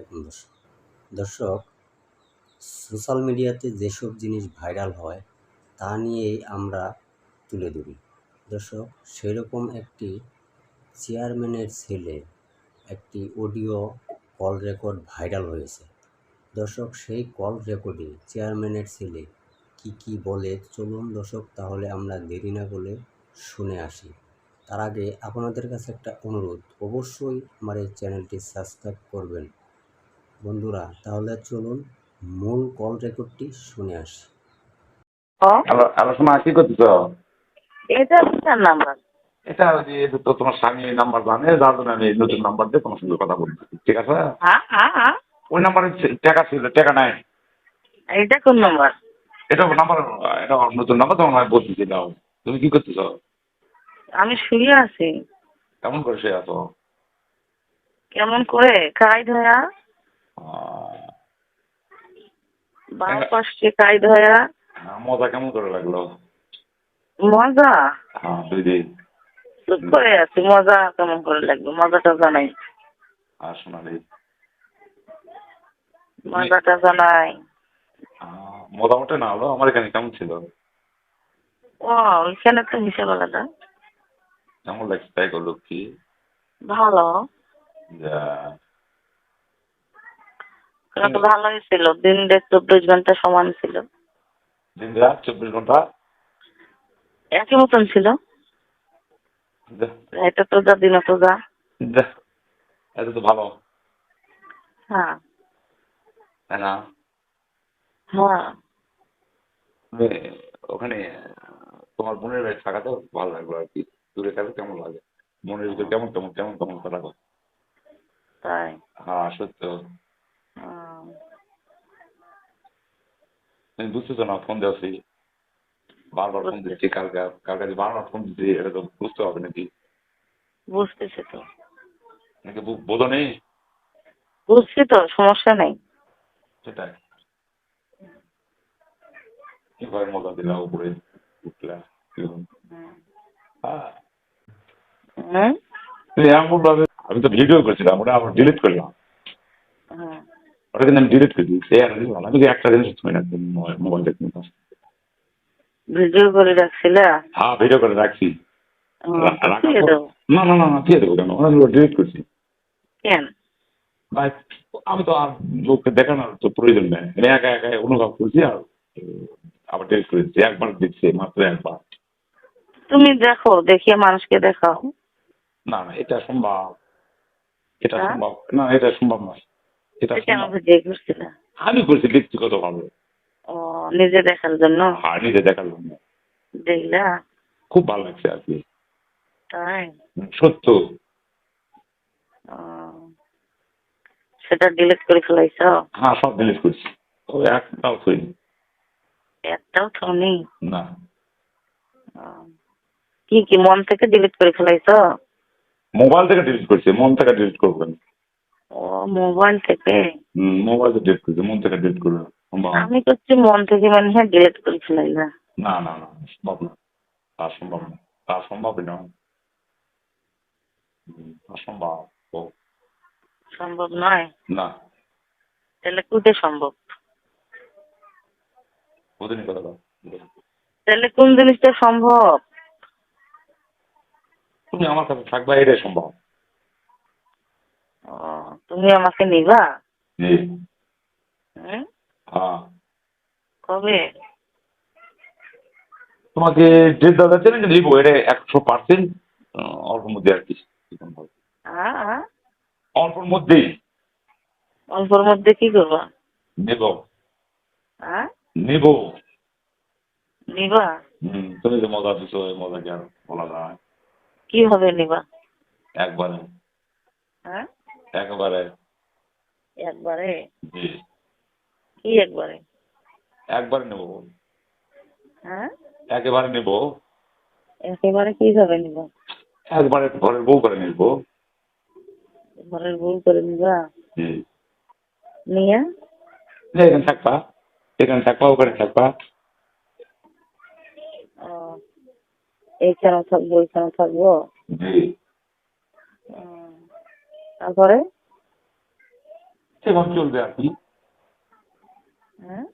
আলাইকুম দর্শক। দর্শক, সোশ্যাল মিডিয়াতে যেসব জিনিস ভাইরাল হয়, তা নিয়েই আমরা তুলে ধরি। দর্শক, সেরকম একটি চেয়ারম্যানের ছেলে একটি অডিও কল রেকর্ড ভাইরাল হয়েছে। দর্শক, সেই কল রেকর্ডে চেয়ারম্যানের ছেলে কি কি বলে, চলুন দর্শক তাহলে আমরা দেরি না করে শুনে আসি। তার আগে আপনাদের কাছে একটা অনুরোধ, অবশ্যই আমার এই চ্যানেলটি সাবস্ক্রাইব করবেন। বন্ধুরা তাহলে চলুন মূল কল রেকর্ডটি শুনে আসি। হ্যালো হ্যালো কি করতেছ? এটা আপনার নাম্বার এটা ওই যে এটা তো তোমার স্বামী নাম্বার জানে যার জন্য আমি নতুন নাম্বার দিয়ে তোমার সঙ্গে কথা বলছি ঠিক আছে? ওই নাম্বারে টাকা ছিল টাকা নাই। এটা কোন নাম্বার এটা নাম্বার এটা নতুন নাম্বার তোমার বলতেছি দাও। তুমি কি করতেছ? আমি শুয়ে আছি। কেমন করে সে আছো? কেমন করে? কাই ধয়া কাই হ্যাঁ, মজা কেমন করে লাগল? মজা? হ্যাঁ দুই চুপ করে আছি মজা কেমন করে লাগবে? মজা টজা আর সোনালি। মজা টজা মোটামুটি না হলো আমার এখানে কেমন ছিল? ও ওইখানে তো হিসাব আলাদা। কেমন লাগছে তাই করল কি ভালো। যা। তো ভালোই ছিল দিন দেড় চব্বিশ ঘণ্টা সমান ছিল। দিন রাত চব্বিশ ঘণ্টা? একই মতন ছিল। এটা তো যা দিন তো যা। এটা তো ভালো। হ্যাঁ। তাই না? হ্যাঁ। ওখানে তোমার বোনের বাড়ি থাকাতেও ভালো লাগল আর কি। দূরে থাকলে কেমন লাগে? মনের ভিতরে কেমন কেমন কেমন কেমন কথা তাই। হ্যাঁ সত্য হুম। তুমি বুঝতেছো না ফোন দেওয়াছি বারবার ফোন দিচ্ছি কালকে কালকে যে বারবার ফোন দিচ্ছি এটা তো বুঝতে হবে নাকি? বুঝতেছি তো। নাকি বু- বোঝো নেই বুঝছি তো সমস্যা নেই। সেটাই। কীভাবে মজা দিলা উপরে উঠলা হ্যাঁ আমি তো ভিডিও করছিলাম ওটা আবার ডিলিট করলাম। ওটা কিন্তু আমি ডিলিট করে দিয়েছি। আমি তো একটা জিনিস তুমি না মোবাইল দেখতে ভিডিও করে রাখছিলে হ্যাঁ ভিডিও করে রাখছি। না না না না দিয়ে দেবো কেন আমি ডিলিট করছি কেন আমি তো আর লোককে দেখানোর তো প্রয়োজন নেই। আমি একা একা অনুভব করছি আর আবার ডিলিট করে দিচ্ছি একবার দিচ্ছি মাত্র একবার। তুমি দেখো দেখিয়ে মানুষকে দেখাও। না না এটা সম্ভব। এটা হ্যাঁ? সম্ভব। না এটা সম্ভব নয়। করছিলে আমি করছি ব্যক্তিগত ভাবে। ও নিজে দেখার জন্য? আর নিজে দেখার জন্য। দেখলা? খুব ভালো লাগছে আর কি। তাই? সত্য। সেটা ডিলিট করে ফেলাইছ? হ্যাঁ সব ডিলিট করছি। ওই একটাও থইনি। একটাও থনি না। কি কি মন থেকে ডিলিট করে ফেলাইছ? মোবাইল থেকে ডিলিট করছি মন থেকে ডিলিট করব কেন ও মোবাইল থেকে? হুম, মোবাইল থেকে ডিলিট করছি মন থেকে ডিলিট করব। আমি করছি মন থেকে মানে হ্যাঁ ডিলিট করে ফেলাইলা না না না সম্ভব না তা সম্ভব না তা সম্ভবই না। তা সম্ভব নয়? না। তাহলে কুটে সম্ভব? বুঝিনি কথাটা তাহলে কোন জিনিসটা সম্ভব? তুমি আমার কাছে থাকবা এটাই সম্ভব। তুমি আমাকে নিবা? জি। হুম? হ্যাঁ। কবে? তোমাকে যে দাদা চ্যানেল নিব এটা একশো পার্সেন্ট অল্পের মধ্যে আর কি অল্পের মধ্যেই। অল্পর মধ্যে কি করবা? নেব। হ্যাঁ নেব। নিবা? হুম তুমি যে মজা দিছো এই মজা কি আর বলা যায়? কীভাবে নিবা? একবারে। হ্যাঁ একবারে? একবারে? জি। কি একবারে? একবারে নেব হ্যাঁ? একেবারে নেব? একেবারে নিবা? একবারে ঘরের বউ করে নেব। ঘরের বউ করে নিবা? জি। নিয়ে? এখানে থাকবা। এখানে থাকবা ওখানে থাকবা। ও, এইখানে থাকব ওইখানে থাকব? জি। তারপরে? সেভাবে চলবে আর কি। হুম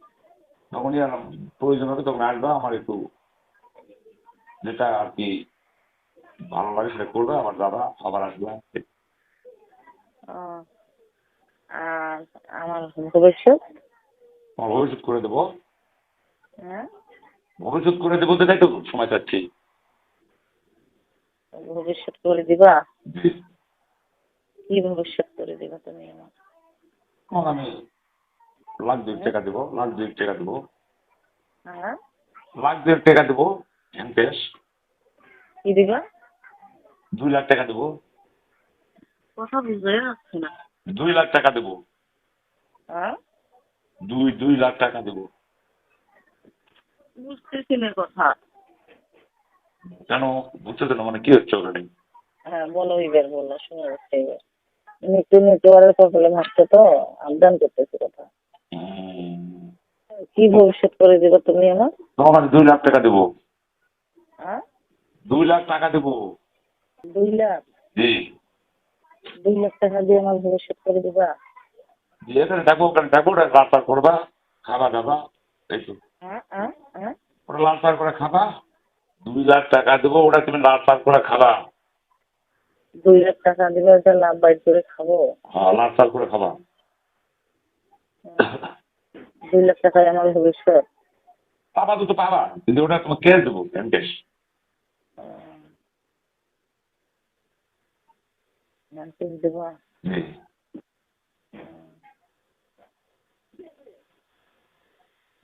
যখনই আর প্রয়োজন হবে তখন আসবা আমার একটু যেটা আর কি ভালো লাগে সেটা করবে আমার দাদা আবার আসবে। আর আমার ভবিষ্যৎ? আমার ভবিষ্যৎ করে দেবো। হ্যাঁ? ভবিষ্যৎ করে দেবো দেখাই তো সময় চাচ্ছি। ভবিষ্যৎ করে দিবা। কি ভবিষ্যৎ করে দিবা তুমি আমার? আমি লাখ দুই টাকা দেবো লাখ দুই টাকা দেবো। হ্যাঁ? লাখ দুই টাকা দেবো ক্যাশ কি দিবা? দুই লাখ টাকা দেবো। কথা বুঝতে পারছি না। দুই লাখ টাকা দেবো। হ্যাঁ? দুই দুই লাখ টাকা দেবো। বুঝতেছি না কথা। কেন? বুঝতেছো না মানে কি হচ্ছে ওখানে? হ্যাঁ বলো এবার বলো শোনা যাচ্ছে এবার। একটু নেটওয়ার্কের প্রবলেম হচ্ছে তো আপডাউন করতেছি কথা। কি ভবিষ্যৎ করে দিবা তুমি আমার? তখন আমি দুই লাখ টাকা দেবো। হ্যাঁ? দুই লাখ টাকা দেবো। দুই লাখ? জি। দুই লাখ টাকা দিয়ে আমার ভবিষ্যৎ করে দিবা? এখানে থাকব ওখানে থাকব ওটা লাল পার করবা খাবা দাবা এই তো। হ্যাঁ হ্যাঁ হ্যাঁ। ওটা লাল পার করে খাবা দুই লাখ টাকা দেবো ওটা তুমি লাল পার করে খাবা। দুই লাখ টাকা দিলে ওটা লাভ বাইর করে খাব। হ্যাঁ লাল পার করে খাবা। দুই লাখ টাকায় আমার ভবিষ্যৎ। পাবা তো তো পাবা কিন্তু ওটা তোমার ক্যাশ দেবো ক্যাশ মানসিক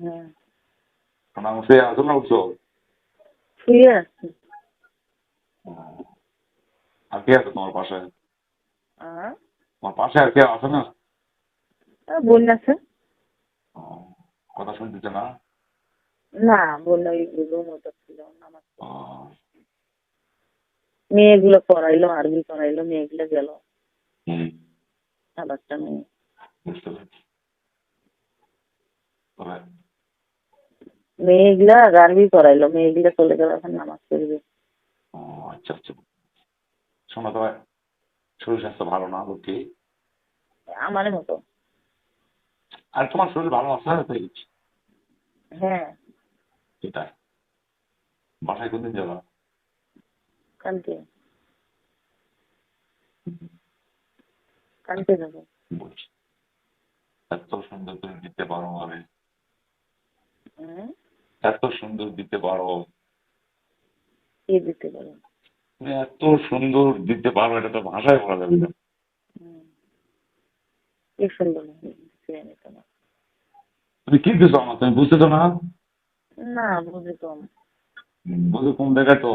হ্যাঁ। শোনা উঠছে আসো না উঠছো শুয়ে আছি আর কে আছে তোমার পাশে তোমার পাশে আর কে আছে না বোন আছে কথা শুনতেছে না না বোন ওই রুম ওটা ছিল নামাজ মেয়েগুলো পড়াইলো আরবি পড়াইলো মেয়েগুলো গেল একটা মেয়ে বুঝতে পেরেছি মেয়েগুলা আরবি পড়াইলো মেয়েগুলা চলে গেল এখন নামাজ পড়বে ও আচ্ছা আচ্ছা শোনো তবে শরীর স্বাস্থ্য ভালো না বুঝছি আমার মতো। আর তোমার শরীর ভালো আছে? তাই। হ্যাঁ। সেটাই। বাসায় কোনদিন যাবা? কালকে। কালকে যাব। বলছি এত সুন্দর তুমি দিতে পারো হুম? এত সুন্দর দিতে পারো। কি দিতে পারো? এত সুন্দর দিতে পারো এটা তো ভাষায় বলা যাবে না। তুমি কি দিছো আমার? তুমি বুঝতেছো না? না বুঝি কম। বুঝে কম দেখায় তো।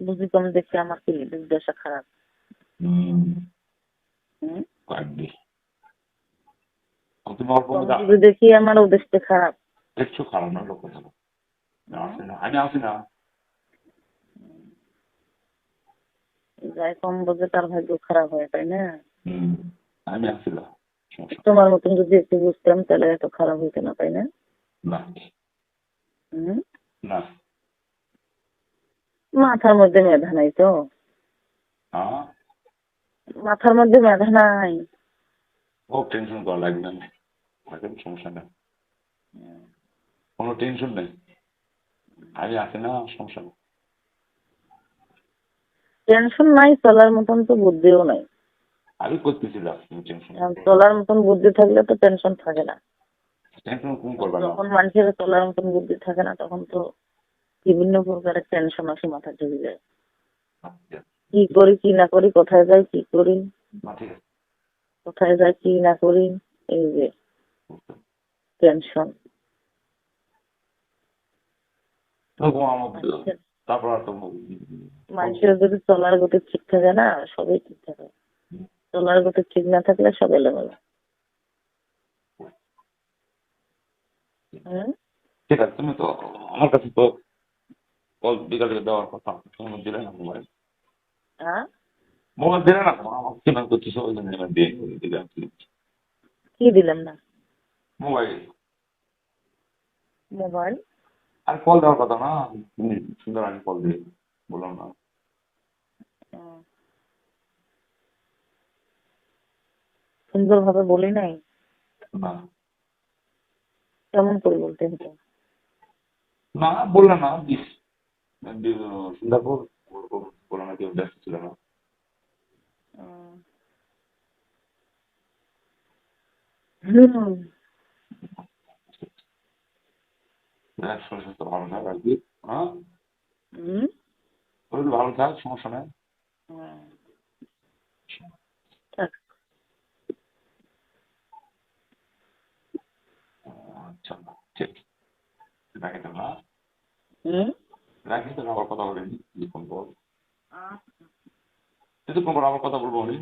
বুঝি কম দেখে আমার কি দশা খারাপ? দেখি আমার উদ্দেশ্যে খারাপ। দেখছ খারাপ না লোক কথা না যাই কম বোঝে তার ভাগ্য খারাপ হয় তাই না আমি আসি তোমার মতন যদি একটু বুঝতাম তাহলে এত খারাপ হইতো না তাই না না মাথার মধ্যে মেধা নাই তো মাথার মধ্যে মেধা নাই ও টেনশন করা লাগবে না সমস্যা নেই কোনো টেনশন নেই আমি আসি না সমস্যা টেনশন নাই চলার মতন তো বুদ্ধিও নাই। আমি করতেছিলাম টেনশন চলার মতন বুদ্ধি থাকলে তো টেনশন থাকে না। টেনশন কোন করবে না। যখন মানুষের চলার মতন বুদ্ধি থাকে না তখন তো বিভিন্ন প্রকারের টেনশন আসে মাথা ঢুকে যায়। আচ্ছা, কি করি কি না করি কোথায় যাই কি করি? আছে কোথায় যাই কি না করি? এই যে টেনশন তবু আমার তারপর আর তো মানুষের যদি চলার গতি ঠিক থাকে না সবই ঠিক থাকে। চলার গতি ঠিক না থাকলে সব এলোমেলো? ঠিক আছে তুমি তো আমার কাছে তো কল বিকালে দেওয়ার কথা তুমি দিলে না মোবাইল হ্যাঁ? মোবাইল দিলে না আমার কেনা দিয়ে দিলাম কি? দিলাম না? মোবাইল মোবাইল আর কল দেওয়ার কথা না? তুমি সুন্দর আমি কল দিয়ে বললাম না। হুম। সুন্দর ভাবে বলি নাই? না। কেমন করে বলতে হতো না বললে না দিস। ওরকম বলে না কেউ ব্যস্ত ছিল না। হুম দেখ শরীর স্বাস্থ্য ভালো থাক আর কি হ্যাঁ? হুম? শরীর ভালো থাক সমস্যা নেই। হুম। আচ্ছা ঠিক। রাখি তো হুম? রাখি তো আবার কথা বলিনি কিছুক্ষণ পর কিছুক্ষণ পর আবার কথা বলব আমি